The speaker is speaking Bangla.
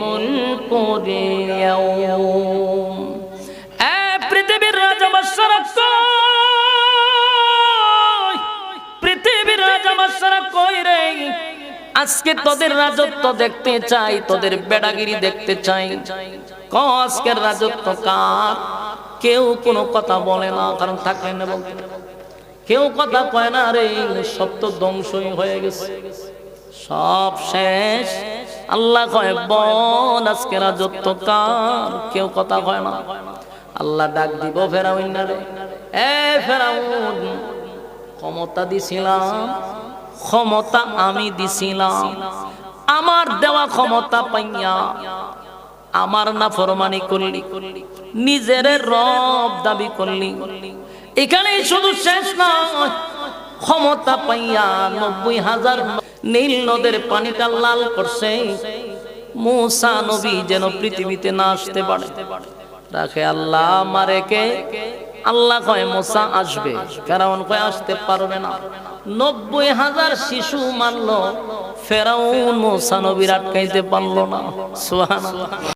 মুলকুল ইয়াউম। এ পৃথিবীর রাজা বাদশারা কই? পৃথিবীর রাজা কই রে? আজকে তোদের রাজত্ব দেখতে চাই, তোদের বেড়াগিরি দেখতে চাই। ক আজকের রাজত্ব কার? কেউ কোনো কথা বলে না, কারণ থাকলে না বলতে। কেউ কথা কয় না রে সব তো ধ্বংসই হয়ে গেছে। সব শেষ। আল্লাহ কয় বল আজকে রাজত্ব কার? কেউ কথা কয় না। আল্লাহ ডাক দিব ফেরাউন না রে এ ফেরাউন, ক্ষমতা দিছিলাম, ক্ষমতা আমি দিছিলাম। আমার দেওয়া ক্ষমতা পাইয়া আমার না ফরমানি করলি, নিজের রব দাবি করলি। এখানে শুধু শেষ নয় ক্ষমতা পাইয়া নব্বই হাজার নীল নদের পানিটা লাল করছে। মুসা নবী যেন পৃথিবীতে না আসতে পারে। রাখে আল্লাহ, মারে কে? আল্লাহ কয়, মোসা আসবে। ফেরাউন কয়, আসতে পারবে না। নব্বই হাজার শিশু মারলো। ফেরাউন মোসা নবীর আটকাইতে পারল না। সুহান